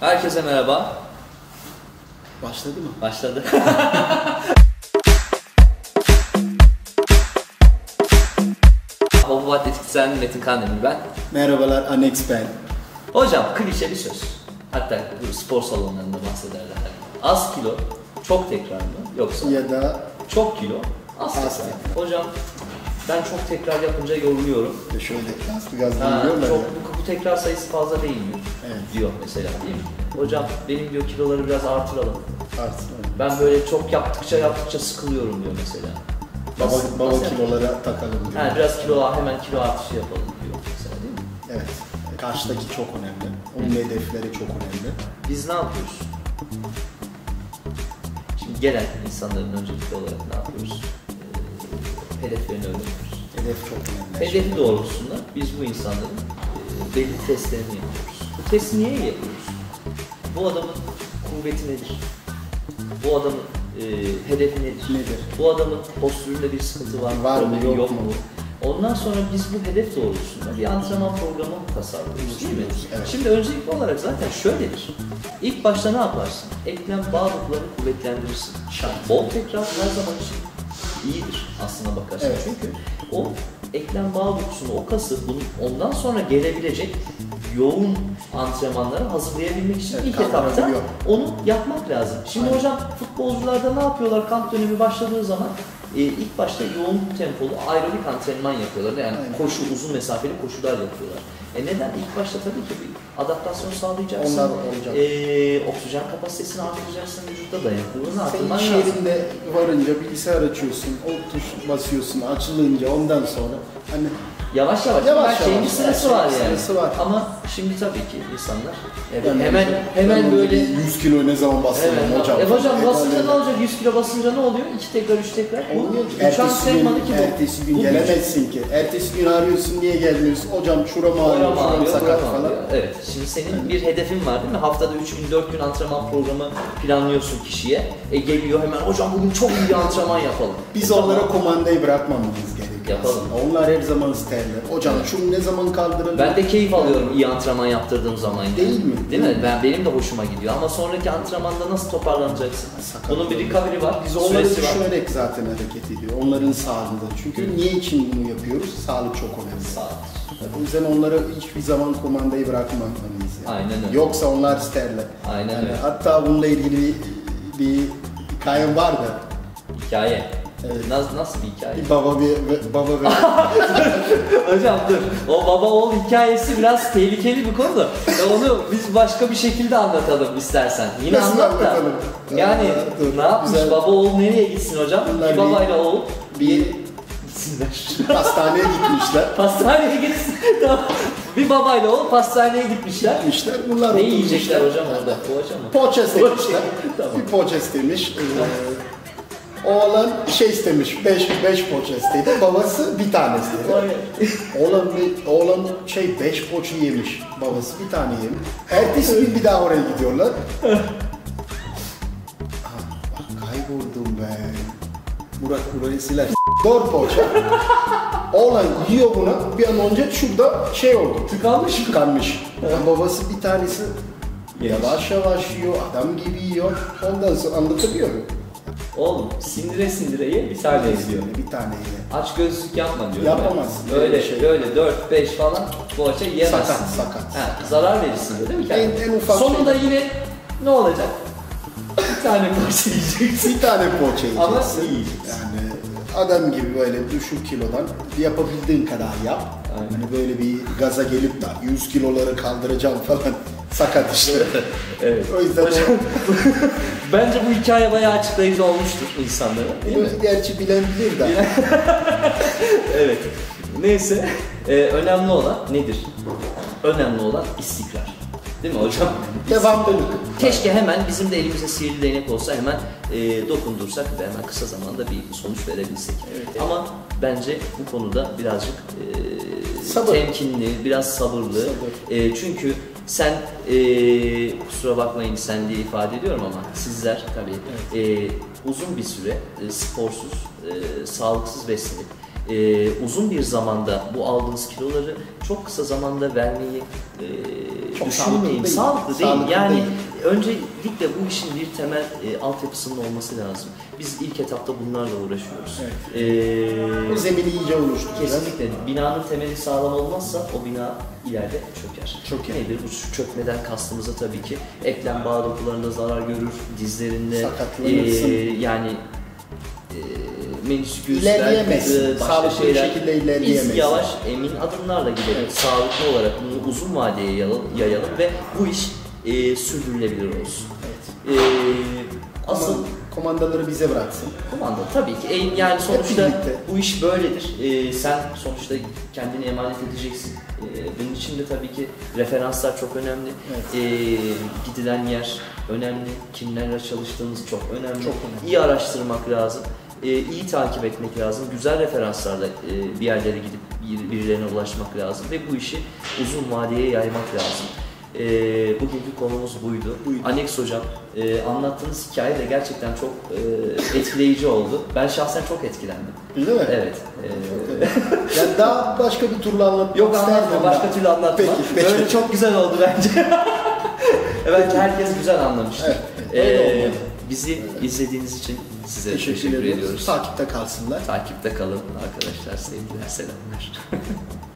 Herkese merhaba. Başladı mı? Başladı. Baba Atletiksel Metin Kandemir ben. Merhabalar Anex ben. Hocam klişe bir söz. Hatta bu spor salonlarında bahsederler. Az kilo, çok tekrar mı? Yoksa Ya da çok kilo, az, Az tekrar. tekrar. Hocam ben çok tekrar yapınca yoruluyorum. de şöyle gaz bir gaz Ha, diyorlar çok, bu, bu tekrar sayısı fazla değil mi? Evet. Diyor mesela değil mi? Hocam benim diyor kiloları biraz artıralım. Artık. Ben böyle çok yaptıkça yaptıkça sıkılıyorum diyor mesela. Baba, baba nasıl- kilolara takalım diyor. Ha, biraz kilo hemen kilo artışı yapalım diyor mesela değil mi? Evet. Karşıdaki çok önemli. Onun hedefleri çok önemli. Biz ne yapıyoruz? Şimdi gelen insanların öncelikli olarak ne yapıyoruz? Hedeflerini öğreniyoruz. Hedef çok önemli. Hedefi doğrultusunda biz bu insanların e, belli testlerini yapıyoruz. Bu testi niye yapıyoruz? Bu adamın kuvveti nedir? Bu adamın e, hedefi nedir? Nedir? Bu adamın postüründe bir sıkıntı var mı? Var mı, problemi yok mu? Ondan sonra biz bu hedef doğrultusunda bir antrenman programı tasarlıyoruz değil mi? Evet. Şimdi öncelikli olarak zaten şöyledir. İlk başta ne yaparsın? Eklem bağ dokularını kuvvetlendirirsin. Şart. Bol tekrar her zaman için iyidir aslına bakarsan. Evet. Çünkü o eklem bağ dokusunu, o kası bunun ondan sonra gelebilecek yoğun antrenmanları hazırlayabilmek için Evet, ilk etapta onu yapmak lazım. Şimdi Aynen. hocam futbolcularda ne yapıyorlar kamp dönemi başladığı zaman e, ilk başta yoğun tempolu aerobik antrenman yapıyorlar. Yani Aynen. koşu, uzun mesafeli koşular yapıyorlar. E neden? İlk başta tabii ki bir adaptasyon sağlayacaksın. Onlar olacak. E, oksijen kapasitesini artıracaksın, vücutta dayanıklılığını artırman iş lazım. yerinde varınca bilgisayar açıyorsun, o tuş basıyorsun, açılınca ondan sonra hani Yavaş yavaş, Yavaş her şeyin bir yavaş, her var yani. sırası var. Ama şimdi tabii ki insanlar evet, yani hemen hemen böyle 100 kilo ne zaman bastırdım Evet, hocam? E hocam basınca ne olacak? 100 kilo basınca ne oluyor? 2 tekrar, 3 tekrar. Olmuyor ki. Ertesi ki gün, bu. ertesi gün Bu gelemezsin ki. Ertesi gün arıyorsun niye gelmiyorsun? Hocam şuram ağrıyor, Şuram ağrıyor, sakat falan. ağrıyor. Evet. Şimdi senin bir hedefin var değil mi? Haftada 3 gün, 4 gün antrenman programı planlıyorsun kişiye. E geliyor hemen hocam bugün çok iyi bir antrenman yapalım. Biz E, tamam. onlara kumandayı bırakmamamız gerekiyor. Yapalım. Onlar her zaman isterler. Hocam şunu ne zaman kaldıralım? Ben de keyif alıyorum iyi antrenman yaptırdığım zaman. yani. Değil mi? Değil mi? Ben benim de hoşuma gidiyor ama sonraki antrenmanda nasıl toparlanacaksın? Sakat Bunun bir recovery var, Biz onları süresi var. düşünerek zaten hareket ediyor. Onların sağlığında. Çünkü niye için bunu yapıyoruz? Sağlık çok önemli. Sağ O yüzden onlara hiçbir zaman kumandayı bırakmamalıyız. Yani. Aynen öyle. Yoksa onlar isterler. Aynen Yani öyle. Hatta bununla ilgili bir, bir hikayem var da. Hikaye. Evet. Nasıl, nasıl bir hikaye? Bir baba bir baba ve Hocam dur. O baba oğul hikayesi biraz tehlikeli bir konu da. Ya onu biz başka bir şekilde anlatalım istersen. Yine Nasıl anlat da. anlatalım? Yani dur, ne yapmış güzel. baba oğul nereye gitsin hocam? Bunlar bir bir- babayla oğul bir gitsinler. hastaneye gitmişler. Pastaneye gitsin. Tamam. bir babayla oğul pastaneye gitmişler. Gitmişler. Bunlar Ne yiyecekler hocam orada? Poğaça mı? Poğaça istemişler. Tamam. Bir poğaça istemiş. Ee, oğlan şey istemiş. Beş, beş poğaça istedi. Babası bir tane istedi. Oğlan, bir, oğlan şey beş poğaça yemiş. Babası bir tane yemiş. Ertesi gün bir daha oraya gidiyorlar. Aa, bak kayboldum ben. Murat burayı siler. Dört poğaça. Oğlan yiyor bunu. Bir an önce şurada şey oldu. Tıkanmış mı? Tıkanmış. Yani babası bir tanesi Yemiş. yavaş yavaş yiyor, adam gibi yiyor. Ondan sonra anlatabiliyor muyum? Oğlum sindire sindire ye bir tane izliyor. Bir tane ye. Aç gözlük yapma diyor. Yapamazsın. Öyle Öyle şey. Böyle 4 5 falan poğaça yiyemezsin. Sakat, sakat. Ha, zarar verirsin diyor değil mi kendine? En- en ufak Sonunda şey. yine ne olacak? Bir tane poğaça yiyeceksin. Bir tane poğaça Ama yiyeceksin. iyi yiyeceksin. Yani adam gibi böyle düşük kilodan yapabildiğin kadar yap. Aynen. Hani böyle bir gaza gelip de 100 kiloları kaldıracağım falan sakat işte. evet. o yüzden Hocam, Bence bu hikaye bayağı açıklayıcı olmuştur insanlara. Değil mi? o, gerçi bilen bilir de. evet. Neyse. Ee, önemli olan nedir? Önemli olan istikrar. Değil mi hocam? Devamlılık. Keşke hemen bizim de elimizde sihirli değnek olsa hemen e, dokundursak ve hemen kısa zamanda bir sonuç verebilsek. Evet. Ama bence bu konuda birazcık e, Sabır. temkinli, biraz sabırlı. Sabır. E, çünkü sen e, kusura bakmayın sen diye ifade ediyorum ama sizler tabii e, uzun bir süre e, sporsuz, e, sağlıksız beslenip e, uzun bir zamanda bu aldığınız kiloları çok kısa zamanda vermeyi e, çok sağlıklı düşünmeyin. değil. Yani öncelikle bu işin bir temel e, altyapısının olması lazım. Biz ilk etapta bunlarla uğraşıyoruz. O Ee, zemini iyice oluşturacağız. Kesinlikle. Binanın temeli sağlam olmazsa o bina ileride çöker. Çöker. Nedir? Bu çökmeden kastımıza tabii ki eklem bağ dokularında zarar görür, dizlerinde ee, yani e, menisküs, İlerleyemezsin. e, Sağlıklı bir şeyler. şekilde ilerleyemezsin. Biz yavaş, emin adımlarla gidelim. Sağlıklı olarak bunu uzun vadeye yayalım, ve bu iş e, sürdürülebilir olsun. Evet. E, asıl komandaları bize bıraksın. Komando tabii ki E, yani sonuçta bu iş böyledir. Ee, sen sonuçta kendini emanet edeceksin. Ee, bunun için de tabii ki referanslar çok önemli. Evet. Ee, gidilen yer önemli. Kimlerle çalıştığımız çok önemli. Çok önemli. İyi araştırmak lazım. Ee, iyi takip etmek lazım. Güzel referanslarla e, bir yerlere gidip bir- birilerine ulaşmak lazım ve bu işi uzun vadeye yaymak lazım. Ee, bugünkü konumuz buydu. Buydu. Anex hocam, e, anlattığınız hikaye de gerçekten çok e, etkileyici oldu. Ben şahsen çok etkilendim. Değil mi? Evet. e, Yani daha başka bir turla anlatmak yok anlatma, başka türlü anlatma. Peki, peki. Böyle çok güzel oldu bence. evet, herkes güzel anlamıştır. Evet, öyle Ee. Bizi izlediğiniz için size Teşekkür, teşekkür, ediyoruz. ediyoruz. Takipte kalsınlar. Takipte kalın arkadaşlar. Sevgiler, selamlar.